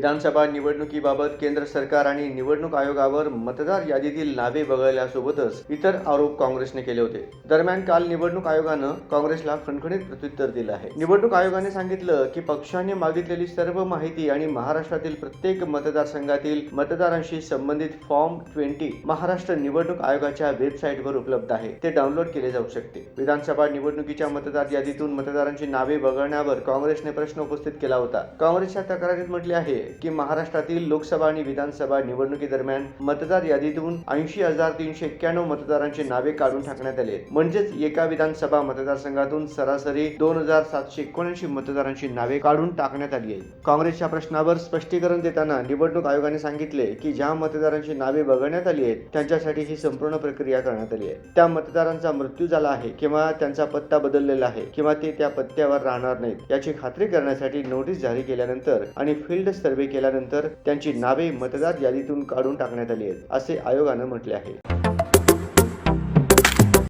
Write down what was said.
विधानसभा निवडणुकीबाबत केंद्र सरकार आणि निवडणूक आयोगावर मतदार यादीतील नावे वगळल्यासोबतच इतर आरोप काँग्रेसने केले होते. दरम्यान काल निवडणूक आयोगानं काँग्रेसला खणखणीत प्रत्युत्तर दिलं आहे. निवडणूक आयोगाने सांगितलं की पक्षाने मागितलेली सर्व माहिती आणि महाराष्ट्रातील प्रत्येक मतदारसंघातील मतदारांशी संबंधित फॉर्म ट्वेंटी महाराष्ट्र निवडणूक आयोगाच्या वेबसाईटवर उपलब्ध आहे. ते डाउनलोड केले जाऊ शकते. विधानसभा निवडणुकीच्या मतदार यादीतून मतदारांची नावे वगळण्यावर काँग्रेसने प्रश्न उपस्थित केला होता. काँग्रेसच्या तक्रारीत म्हटले आहे की महाराष्ट्रातील लोकसभा आणि विधानसभा निवडणुकीदरम्यान मतदार यादीतून ऐंशी हजार तीनशे एक्क्याण्णव मतदारांची नावे काढून टाकण्यात आली आहेत. म्हणजेच एका विधानसभा मतदारसंघातून सरासरी दोन हजार सातशे एकोणऐंशी मतदारांची नावे काढून टाकण्यात आली आहेत काँग्रेसच्या प्रश्नावर स्पष्टीकरण देताना निवडणूक आयोगाने सांगितले की ज्या मतदारांची नावे वगळण्यात आली आहेत त्यांच्यासाठी ही संपूर्ण प्रक्रिया करण्यात आली आहे त्या मतदारांचा मृत्यू झाला आहे किंवा त्यांचा पत्ता बदललेला आहे किंवा ते त्या पत्त्यावर राहणार नाहीत याची खात्री करण्यासाठी नोटीस जारी केल्यानंतर आणि फील्ड सर्व्हे केल्यानंतर त्यांची नावे मतदार यादीतून काढून टाकण्यात आली आहेत असे आयोगानं म्हटले आहे.